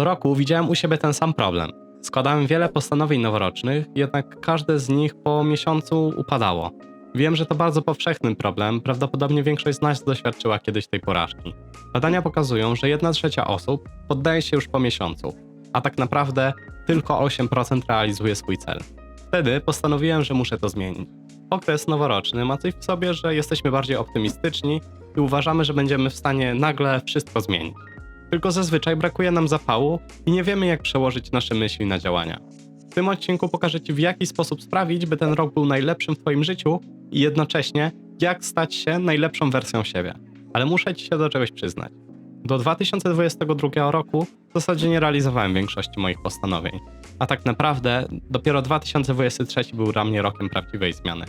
Co roku widziałem u siebie ten sam problem. Składałem wiele postanowień noworocznych, jednak każde z nich po miesiącu upadało. Wiem, że to bardzo powszechny problem, prawdopodobnie większość z nas doświadczyła kiedyś tej porażki. Badania pokazują, że jedna trzecia osób poddaje się już po miesiącu, a tak naprawdę tylko 8% realizuje swój cel. Wtedy postanowiłem, że muszę to zmienić. Okres noworoczny ma coś w sobie, że jesteśmy bardziej optymistyczni i uważamy, że będziemy w stanie nagle wszystko zmienić. Tylko zazwyczaj brakuje nam zapału i nie wiemy, jak przełożyć nasze myśli na działania. W tym odcinku pokażę Ci, w jaki sposób sprawić, by ten rok był najlepszym w Twoim życiu i jednocześnie, jak stać się najlepszą wersją siebie. Ale muszę Ci się do czegoś przyznać. Do 2022 roku w zasadzie nie realizowałem większości moich postanowień. A tak naprawdę dopiero 2023 był dla mnie rokiem prawdziwej zmiany.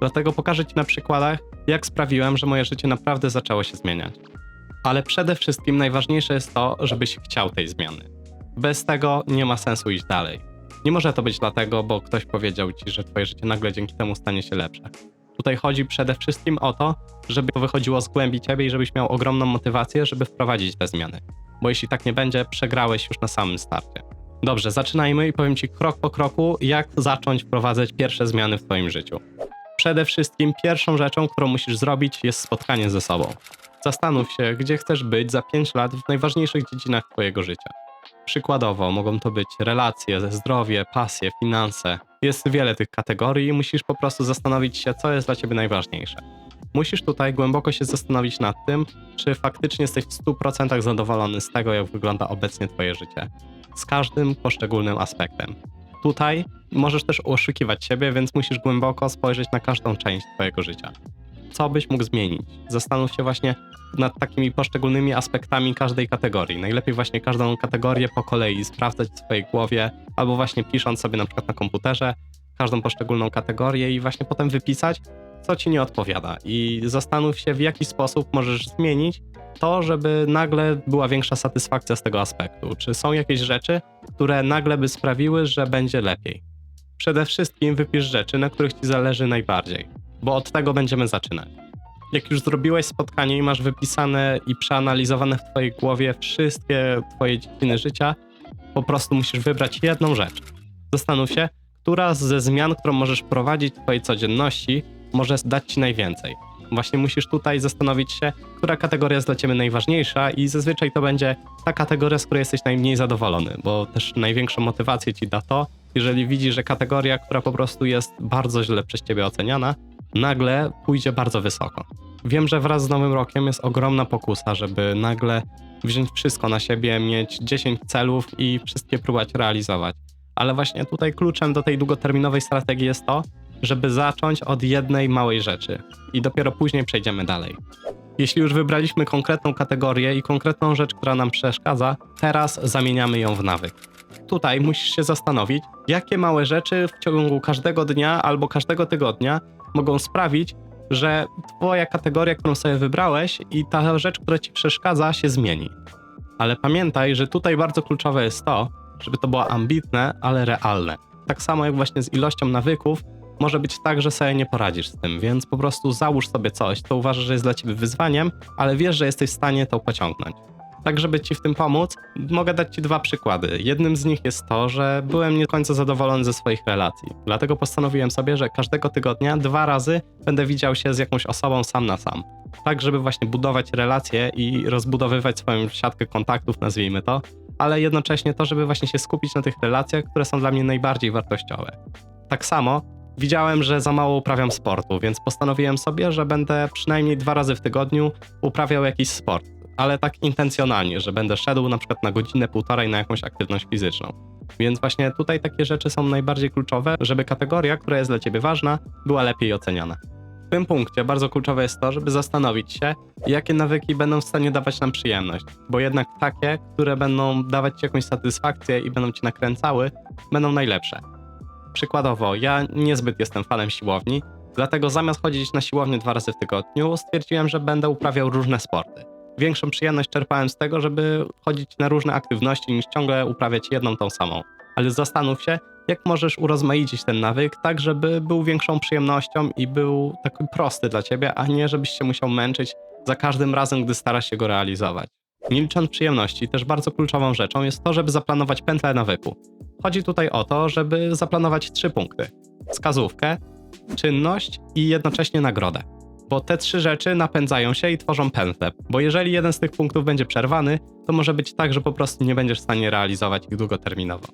Dlatego pokażę Ci na przykładach, jak sprawiłem, że moje życie naprawdę zaczęło się zmieniać. Ale przede wszystkim najważniejsze jest to, żebyś chciał tej zmiany. Bez tego nie ma sensu iść dalej. Nie może to być dlatego, bo ktoś powiedział ci, że twoje życie nagle dzięki temu stanie się lepsze. Tutaj chodzi przede wszystkim o to, żeby to wychodziło z głębi ciebie i żebyś miał ogromną motywację, żeby wprowadzić te zmiany. Bo jeśli tak nie będzie, przegrałeś już na samym starcie. Dobrze, zaczynajmy i powiem ci krok po kroku, jak zacząć wprowadzać pierwsze zmiany w twoim życiu. Przede wszystkim pierwszą rzeczą, którą musisz zrobić, jest spotkanie ze sobą. Zastanów się, gdzie chcesz być za 5 lat w najważniejszych dziedzinach Twojego życia. Przykładowo mogą to być relacje, zdrowie, pasje, finanse. Jest wiele tych kategorii i musisz po prostu zastanowić się, co jest dla Ciebie najważniejsze. Musisz tutaj głęboko się zastanowić nad tym, czy faktycznie jesteś w 100% zadowolony z tego, jak wygląda obecnie Twoje życie. Z każdym poszczególnym aspektem. Tutaj możesz też oszukiwać siebie, więc musisz głęboko spojrzeć na każdą część Twojego życia co byś mógł zmienić. Zastanów się właśnie nad takimi poszczególnymi aspektami każdej kategorii. Najlepiej właśnie każdą kategorię po kolei sprawdzać w swojej głowie, albo właśnie pisząc sobie na przykład na komputerze każdą poszczególną kategorię i właśnie potem wypisać, co ci nie odpowiada. I zastanów się, w jaki sposób możesz zmienić to, żeby nagle była większa satysfakcja z tego aspektu. Czy są jakieś rzeczy, które nagle by sprawiły, że będzie lepiej? Przede wszystkim wypisz rzeczy, na których ci zależy najbardziej bo od tego będziemy zaczynać. Jak już zrobiłeś spotkanie i masz wypisane i przeanalizowane w Twojej głowie wszystkie Twoje dziedziny życia, po prostu musisz wybrać jedną rzecz. Zastanów się, która ze zmian, którą możesz prowadzić w Twojej codzienności, może dać Ci najwięcej. Właśnie musisz tutaj zastanowić się, która kategoria jest dla Ciebie najważniejsza, i zazwyczaj to będzie ta kategoria, z której jesteś najmniej zadowolony, bo też największą motywację Ci da to, jeżeli widzisz, że kategoria, która po prostu jest bardzo źle przez Ciebie oceniana, nagle pójdzie bardzo wysoko. Wiem, że wraz z nowym rokiem jest ogromna pokusa, żeby nagle wziąć wszystko na siebie, mieć 10 celów i wszystkie próbować realizować. Ale właśnie tutaj kluczem do tej długoterminowej strategii jest to, żeby zacząć od jednej małej rzeczy i dopiero później przejdziemy dalej. Jeśli już wybraliśmy konkretną kategorię i konkretną rzecz, która nam przeszkadza, teraz zamieniamy ją w nawyk. Tutaj musisz się zastanowić, jakie małe rzeczy w ciągu każdego dnia albo każdego tygodnia mogą sprawić, że twoja kategoria, którą sobie wybrałeś i ta rzecz, która ci przeszkadza, się zmieni. Ale pamiętaj, że tutaj bardzo kluczowe jest to, żeby to było ambitne, ale realne. Tak samo jak właśnie z ilością nawyków, może być tak, że sobie nie poradzisz z tym, więc po prostu załóż sobie coś, co uważasz, że jest dla ciebie wyzwaniem, ale wiesz, że jesteś w stanie to pociągnąć. Tak, żeby Ci w tym pomóc, mogę dać Ci dwa przykłady. Jednym z nich jest to, że byłem nie do końca zadowolony ze swoich relacji. Dlatego postanowiłem sobie, że każdego tygodnia dwa razy będę widział się z jakąś osobą sam na sam. Tak, żeby właśnie budować relacje i rozbudowywać swoją siatkę kontaktów, nazwijmy to, ale jednocześnie to, żeby właśnie się skupić na tych relacjach, które są dla mnie najbardziej wartościowe. Tak samo Widziałem, że za mało uprawiam sportu, więc postanowiłem sobie, że będę przynajmniej dwa razy w tygodniu uprawiał jakiś sport ale tak intencjonalnie, że będę szedł na przykład na godzinę, półtorej na jakąś aktywność fizyczną. Więc właśnie tutaj takie rzeczy są najbardziej kluczowe, żeby kategoria, która jest dla ciebie ważna, była lepiej oceniana. W tym punkcie bardzo kluczowe jest to, żeby zastanowić się, jakie nawyki będą w stanie dawać nam przyjemność, bo jednak takie, które będą dawać ci jakąś satysfakcję i będą ci nakręcały, będą najlepsze. Przykładowo, ja niezbyt jestem fanem siłowni, dlatego zamiast chodzić na siłownię dwa razy w tygodniu, stwierdziłem, że będę uprawiał różne sporty większą przyjemność czerpałem z tego, żeby chodzić na różne aktywności niż ciągle uprawiać jedną tą samą. Ale zastanów się, jak możesz urozmaicić ten nawyk tak, żeby był większą przyjemnością i był taki prosty dla ciebie, a nie żebyś się musiał męczyć za każdym razem, gdy starasz się go realizować. Nie licząc przyjemności, też bardzo kluczową rzeczą jest to, żeby zaplanować pętlę nawyku. Chodzi tutaj o to, żeby zaplanować trzy punkty: wskazówkę, czynność i jednocześnie nagrodę. Bo te trzy rzeczy napędzają się i tworzą pętlę. Bo jeżeli jeden z tych punktów będzie przerwany, to może być tak, że po prostu nie będziesz w stanie realizować ich długoterminowo.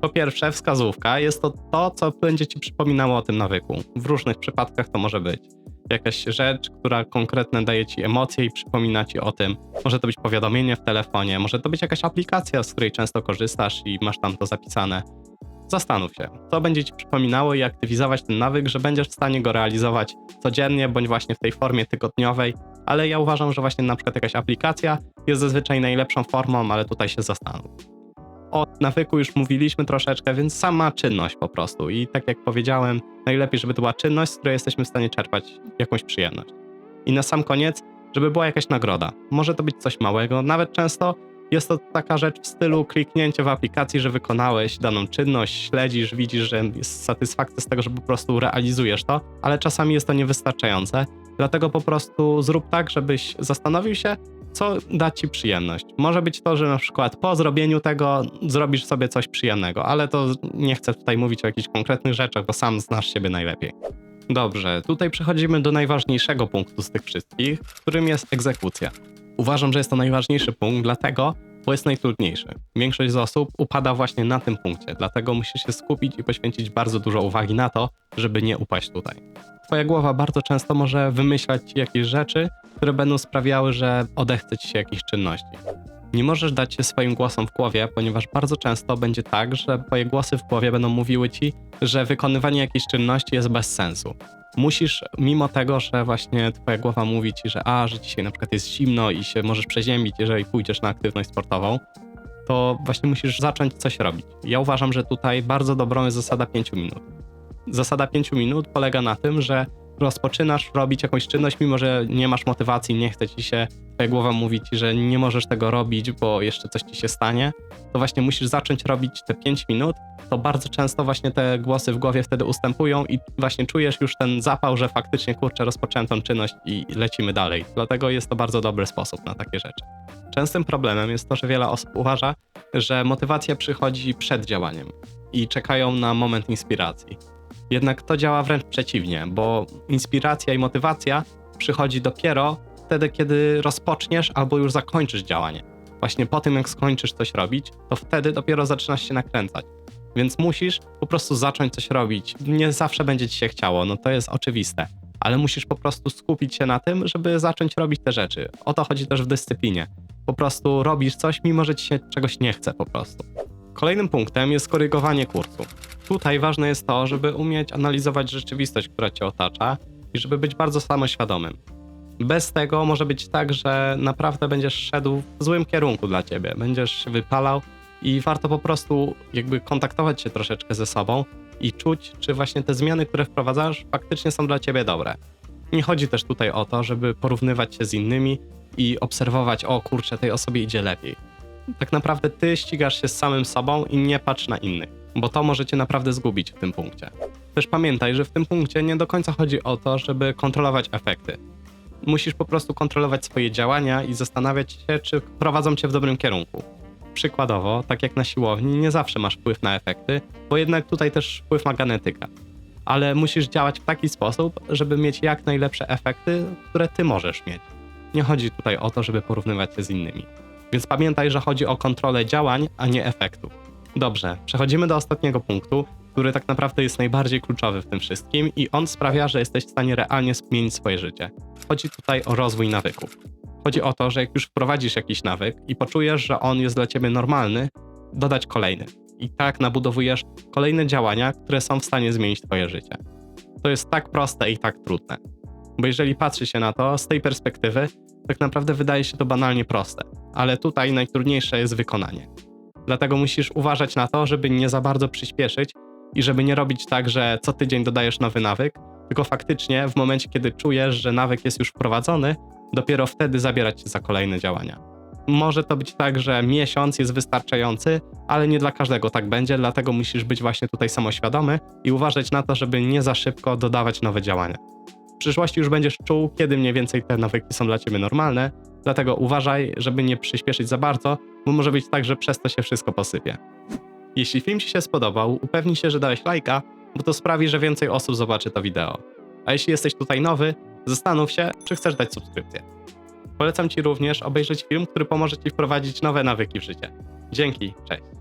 Po pierwsze, wskazówka jest to to, co będzie ci przypominało o tym nawyku. W różnych przypadkach to może być jakaś rzecz, która konkretnie daje ci emocje i przypomina ci o tym. Może to być powiadomienie w telefonie, może to być jakaś aplikacja, z której często korzystasz i masz tam to zapisane. Zastanów się, co będzie ci przypominało i aktywizować ten nawyk, że będziesz w stanie go realizować codziennie bądź właśnie w tej formie tygodniowej, ale ja uważam, że właśnie na przykład jakaś aplikacja jest zazwyczaj najlepszą formą, ale tutaj się zastanów. O nawyku już mówiliśmy troszeczkę, więc sama czynność po prostu. I tak jak powiedziałem, najlepiej, żeby to była czynność, z której jesteśmy w stanie czerpać jakąś przyjemność. I na sam koniec, żeby była jakaś nagroda. Może to być coś małego, nawet często jest to taka rzecz w stylu kliknięcie w aplikacji, że wykonałeś daną czynność, śledzisz, widzisz, że jest satysfakcja z tego, że po prostu realizujesz to, ale czasami jest to niewystarczające. Dlatego po prostu zrób tak, żebyś zastanowił się, co da ci przyjemność. Może być to, że na przykład po zrobieniu tego zrobisz sobie coś przyjemnego, ale to nie chcę tutaj mówić o jakichś konkretnych rzeczach, bo sam znasz siebie najlepiej. Dobrze, tutaj przechodzimy do najważniejszego punktu z tych wszystkich, którym jest egzekucja. Uważam, że jest to najważniejszy punkt, dlatego, bo jest najtrudniejszy. Większość z osób upada właśnie na tym punkcie, dlatego musisz się skupić i poświęcić bardzo dużo uwagi na to, żeby nie upaść tutaj. Twoja głowa bardzo często może wymyślać jakieś rzeczy, które będą sprawiały, że odechce ci się jakichś czynności. Nie możesz dać się swoim głosom w głowie, ponieważ bardzo często będzie tak, że twoje głosy w głowie będą mówiły ci, że wykonywanie jakiejś czynności jest bez sensu. Musisz, mimo tego, że właśnie twoja głowa mówi ci, że a, że dzisiaj na przykład jest zimno i się możesz przeziębić, jeżeli pójdziesz na aktywność sportową, to właśnie musisz zacząć coś robić. Ja uważam, że tutaj bardzo dobrą jest zasada 5 minut. Zasada 5 minut polega na tym, że rozpoczynasz robić jakąś czynność, mimo że nie masz motywacji, nie chce ci się, twoja głowa mówi ci, że nie możesz tego robić, bo jeszcze coś ci się stanie, to właśnie musisz zacząć robić te 5 minut, to bardzo często właśnie te głosy w głowie wtedy ustępują i właśnie czujesz już ten zapał, że faktycznie kurczę, rozpocząłem tą czynność i lecimy dalej. Dlatego jest to bardzo dobry sposób na takie rzeczy. Częstym problemem jest to, że wiele osób uważa, że motywacja przychodzi przed działaniem i czekają na moment inspiracji. Jednak to działa wręcz przeciwnie, bo inspiracja i motywacja przychodzi dopiero wtedy, kiedy rozpoczniesz albo już zakończysz działanie. Właśnie po tym, jak skończysz coś robić, to wtedy dopiero zaczynasz się nakręcać. Więc musisz po prostu zacząć coś robić. Nie zawsze będzie ci się chciało, no to jest oczywiste, ale musisz po prostu skupić się na tym, żeby zacząć robić te rzeczy. O to chodzi też w dyscyplinie. Po prostu robisz coś, mimo że ci się czegoś nie chce po prostu. Kolejnym punktem jest korygowanie kursu. Tutaj ważne jest to, żeby umieć analizować rzeczywistość, która cię otacza i żeby być bardzo samoświadomym. Bez tego może być tak, że naprawdę będziesz szedł w złym kierunku dla ciebie, będziesz się wypalał i warto po prostu jakby kontaktować się troszeczkę ze sobą i czuć, czy właśnie te zmiany, które wprowadzasz, faktycznie są dla ciebie dobre. Nie chodzi też tutaj o to, żeby porównywać się z innymi i obserwować, o kurczę, tej osobie idzie lepiej. Tak naprawdę ty ścigasz się z samym sobą i nie patrz na innych, bo to może cię naprawdę zgubić w tym punkcie. Też pamiętaj, że w tym punkcie nie do końca chodzi o to, żeby kontrolować efekty. Musisz po prostu kontrolować swoje działania i zastanawiać się, czy prowadzą cię w dobrym kierunku. Przykładowo, tak jak na siłowni, nie zawsze masz wpływ na efekty, bo jednak tutaj też wpływ ma genetyka. Ale musisz działać w taki sposób, żeby mieć jak najlepsze efekty, które ty możesz mieć. Nie chodzi tutaj o to, żeby porównywać się z innymi. Więc pamiętaj, że chodzi o kontrolę działań, a nie efektów. Dobrze, przechodzimy do ostatniego punktu, który tak naprawdę jest najbardziej kluczowy w tym wszystkim i on sprawia, że jesteś w stanie realnie zmienić swoje życie. Chodzi tutaj o rozwój nawyków. Chodzi o to, że jak już wprowadzisz jakiś nawyk i poczujesz, że on jest dla ciebie normalny, dodać kolejny. I tak nabudowujesz kolejne działania, które są w stanie zmienić twoje życie. To jest tak proste i tak trudne. Bo jeżeli patrzy się na to z tej perspektywy, tak naprawdę wydaje się to banalnie proste, ale tutaj najtrudniejsze jest wykonanie. Dlatego musisz uważać na to, żeby nie za bardzo przyspieszyć i żeby nie robić tak, że co tydzień dodajesz nowy nawyk, tylko faktycznie w momencie, kiedy czujesz, że nawyk jest już wprowadzony, dopiero wtedy zabierać się za kolejne działania. Może to być tak, że miesiąc jest wystarczający, ale nie dla każdego tak będzie, dlatego musisz być właśnie tutaj samoświadomy i uważać na to, żeby nie za szybko dodawać nowe działania. W przyszłości już będziesz czuł, kiedy mniej więcej te nawyki są dla ciebie normalne Dlatego uważaj, żeby nie przyspieszyć za bardzo, bo może być tak, że przez to się wszystko posypie. Jeśli film Ci się spodobał, upewnij się, że dałeś lajka, bo to sprawi, że więcej osób zobaczy to wideo. A jeśli jesteś tutaj nowy, zastanów się, czy chcesz dać subskrypcję. Polecam Ci również obejrzeć film, który pomoże Ci wprowadzić nowe nawyki w życie. Dzięki, cześć.